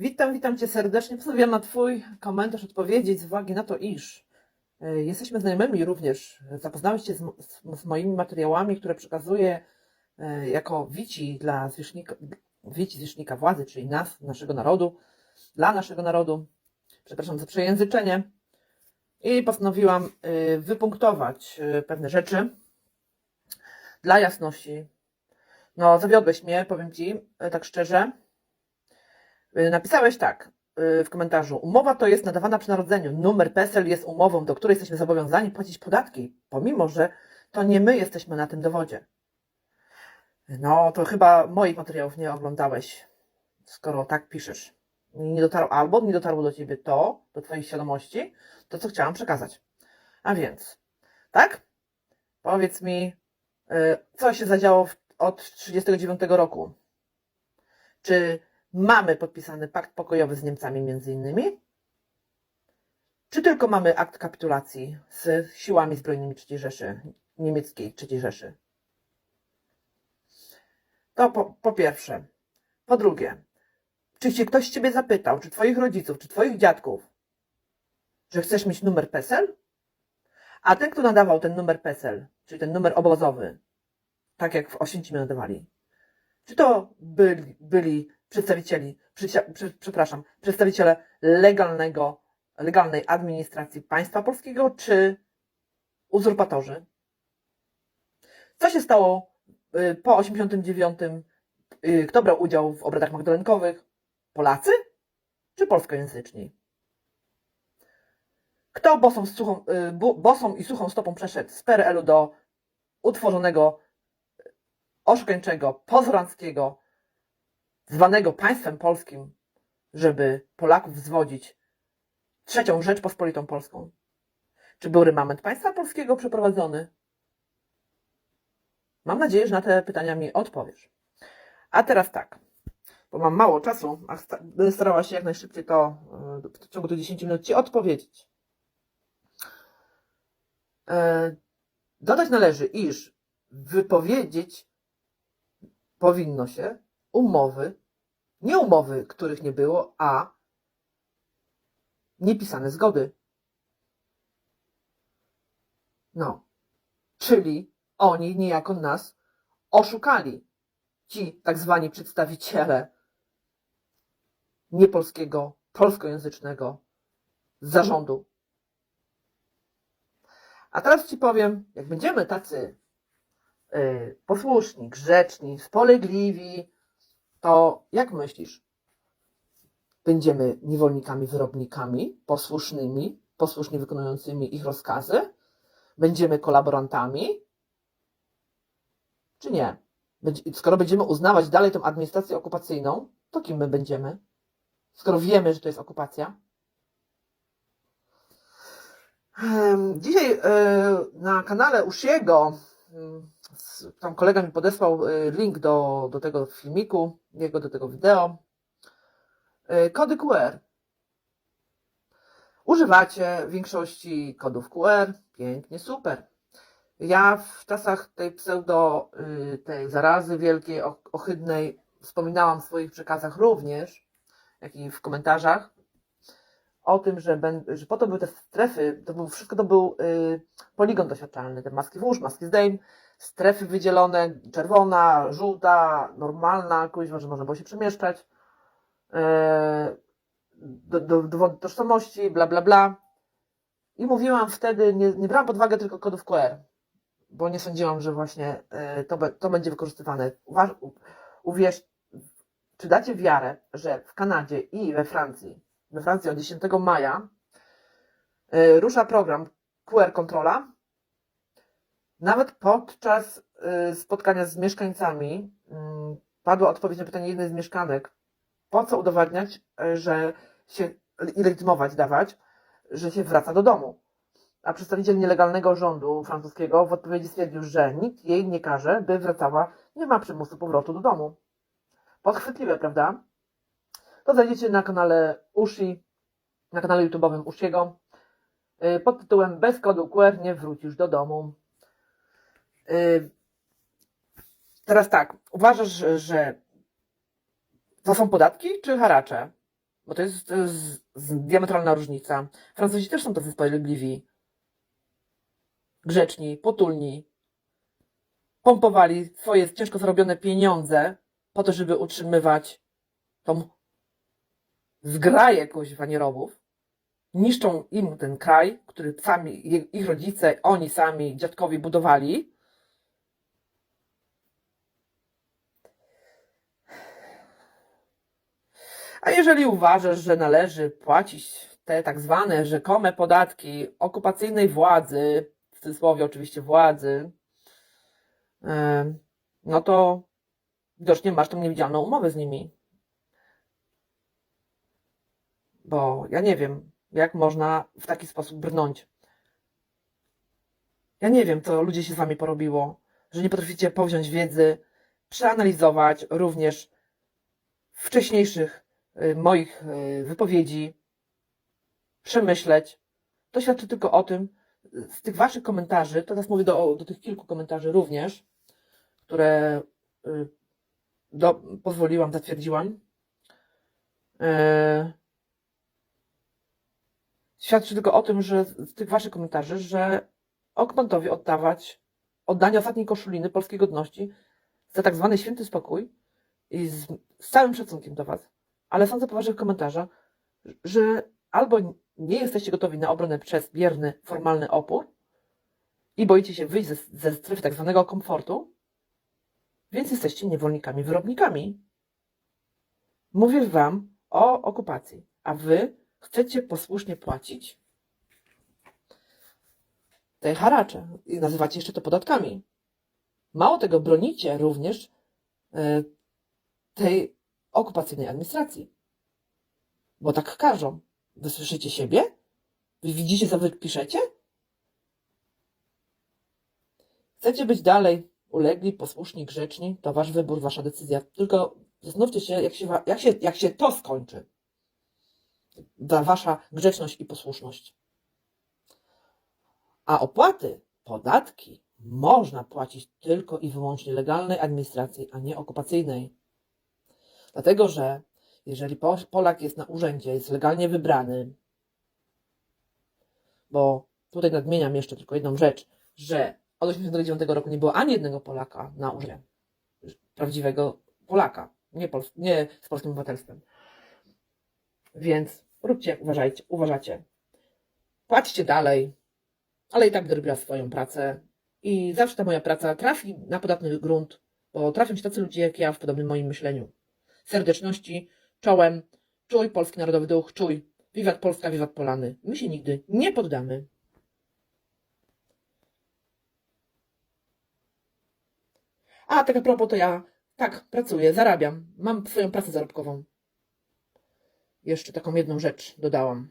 Witam, witam Cię serdecznie. Postanowiłam na Twój komentarz odpowiedzieć z uwagi na to, iż e, jesteśmy znajomymi również. Zapoznałeś się z, z, z moimi materiałami, które przekazuję e, jako wici dla zwierzchnika, wici zwierzchnika władzy, czyli nas, naszego narodu, dla naszego narodu. Przepraszam za przejęzyczenie. I postanowiłam e, wypunktować pewne rzeczy dla jasności. No, zawiodłeś mnie, powiem Ci, tak szczerze. Y, Napisałeś tak y, w komentarzu. Umowa to jest nadawana przy narodzeniu. Numer PESEL jest umową, do której jesteśmy zobowiązani płacić podatki, pomimo że to nie my jesteśmy na tym dowodzie. No, to chyba moich materiałów nie oglądałeś, skoro tak piszesz. Nie dotarło, albo nie dotarło do ciebie to, do twojej świadomości, to co chciałam przekazać. A więc, tak? Powiedz mi, y, co się zadziało od 1939 roku? Czy mamy podpisany pakt pokojowy z Niemcami między innymi? Czy tylko mamy akt kapitulacji z siłami zbrojnymi III Rzeszy, niemieckiej III Rzeszy? To po, po pierwsze. Po drugie, czy się ktoś ciebie zapytał, czy twoich rodziców, czy twoich dziadków, że chcesz mieć numer PESEL? A ten, kto nadawał ten numer PESEL, czyli ten numer obozowy, tak jak w Oświęcimiu nadawali, czy to byli, byli przedstawicieli, prze- przepraszam, przedstawiciele legalnego, legalnej administracji państwa polskiego, czy uzurpatorzy? Co się stało y, po 89? y, Kto brał udział w obradach magdalenkowych? Polacy czy polskojęzyczni? Kto bosą, suchą, y, bosą i suchą stopą przeszedł z PRL-u do utworzonego oszukańczego, pozoranckiego, zwanego państwem polskim, żeby Polaków zwodzić trzecią Rzeczpospolitą Polską? Czy był remament państwa polskiego przeprowadzony? Mam nadzieję, że na te pytania mi odpowiesz. A teraz tak, bo mam mało czasu, a będę starała się jak najszybciej to e, w ciągu tych 10 minut Ci odpowiedzieć. E, Dodać należy, iż wypowiedzieć powinno się umowy, nie umowy, których nie było, a niepisane zgody. No, czyli oni niejako nas oszukali. Ci tak zwani przedstawiciele niepolskiego, polskojęzycznego zarządu. A teraz Ci powiem, jak będziemy tacy posłuszni, grzeczni, spolegliwi, to jak myślisz? Będziemy niewolnikami, wyrobnikami, posłusznymi, posłusznie wykonującymi ich rozkazy? Będziemy kolaborantami? Czy nie? Skoro będziemy uznawać dalej tą administrację okupacyjną, to kim my będziemy? Skoro wiemy, że to jest okupacja? Dzisiaj e, na kanale Ushiego mm, tam kolega mi podesłał e, link do, do tego filmiku, jego do tego wideo. E, Kody QR. Używacie większości kodów QR. Pięknie, super. Ja w czasach tej pseudo, y, tej zarazy wielkiej, ohydnej, wspominałam w swoich przekazach również, jak i w komentarzach, o tym, że, ben, że po to były te strefy, to był, wszystko to był y, poligon doświadczalny, te maski włóż, maski zdejm, strefy wydzielone, czerwona, żółta, normalna, kuźwa, że można było się przemieszczać, e, do, do, dowód tożsamości, bla, bla, bla. I mówiłam wtedy, nie, nie brałam pod uwagę tylko kodów QR, bo nie sądziłam, że właśnie e, to, be- to będzie wykorzystywane. Uważ, u, uwierz, czy dacie wiarę, że w Kanadzie i we Francji, we Francji od 10 maja e, rusza program QR Kontrola. Nawet podczas e, spotkania z mieszkańcami mm, padła odpowiedź na pytanie jednej z mieszkanek, po co udowadniać, e, że się i legitymować, dawać, że się wraca do domu. A przedstawiciel nielegalnego rządu francuskiego w odpowiedzi stwierdził, że nikt jej nie każe, by wracała, nie ma przymusu powrotu do domu. Podchwytliwe, prawda? To znajdziecie na kanale Ushi, na kanale YouTube'owym Ushiego, yy, pod tytułem Bez kodu QR nie wrócisz do domu. Yy, Teraz tak, uważasz, że- to są podatki czy haracze? bo to jest, to jest diametralna różnica. Francuzi też są tacy sprawiedliwi. Grzeczni, potulni. Pompowali swoje ciężko zarobione pieniądze po to, żeby utrzymywać tą zgraję kuźwa nierobów. Niszczą im ten kraj, który sami, ich rodzice, oni sami, dziadkowie budowali. A jeżeli uważasz, że należy płacić te tak zwane rzekome podatki okupacyjnej władzy, w cudzysłowie oczywiście władzy, no to widocznie masz tą niewidzialną umowę z nimi. Bo ja nie wiem, jak można w taki sposób brnąć. Ja nie wiem, co ludzie się z wami porobiło, że nie potraficie powziąć wiedzy, przeanalizować również wcześniejszych y, moich y, wypowiedzi, przemyśleć. To świadczy tylko o tym, z tych waszych komentarzy, teraz mówię do, do tych kilku komentarzy również, które y, do, pozwoliłam, zatwierdziłam. E, świadczy tylko o tym, że z tych waszych komentarzy, że okupantowi oddawać oddanie ostatniej koszuliny polskiej godności za tak zwany święty spokój i z, z całym szacunkiem do was, ale sądzę po waszych komentarzach, że albo nie jesteście gotowi na obronę przez bierny, formalny opór i boicie się wyjść ze, ze strefy tak zwanego komfortu, więc jesteście niewolnikami, wyrobnikami. Mówię wam o okupacji, a wy chcecie posłusznie płacić te haracze i nazywacie jeszcze to podatkami. Mało tego, bronicie również e, tej okupacyjnej administracji. Bo tak każą. Wy słyszycie siebie? Wy widzicie, co wy piszecie? Chcecie być dalej ulegli, posłuszni, grzeczni? To wasz wybór, wasza decyzja. Tylko zastanówcie się, jak się, jak się, jak się to skończy. Wasza grzeczność i posłuszność. A opłaty, podatki można płacić tylko i wyłącznie legalnej administracji, a nie okupacyjnej. Dlatego, że jeżeli Po- Polak jest na urzędzie, jest legalnie wybrany, bo tutaj nadmieniam jeszcze tylko jedną rzecz, że od 1989 roku nie było ani jednego Polaka na urzędzie. Prawdziwego Polaka, nie, Pols- nie z polskim obywatelstwem. Więc róbcie, jak uważajcie, uważacie. Płaćcie dalej, ale i tak będę swoją pracę. I zawsze ta moja praca trafi na podatny grunt, bo trafią się tacy ludzie jak ja w podobnym moim myśleniu. Serdeczności, czołem, czuj polski narodowy duch, czuj. Wiwat Polska, wiwat Polany. My się nigdy nie poddamy. A tak a propos, to ja tak pracuję, zarabiam. Mam swoją pracę zarobkową. Jeszcze taką jedną rzecz dodałam.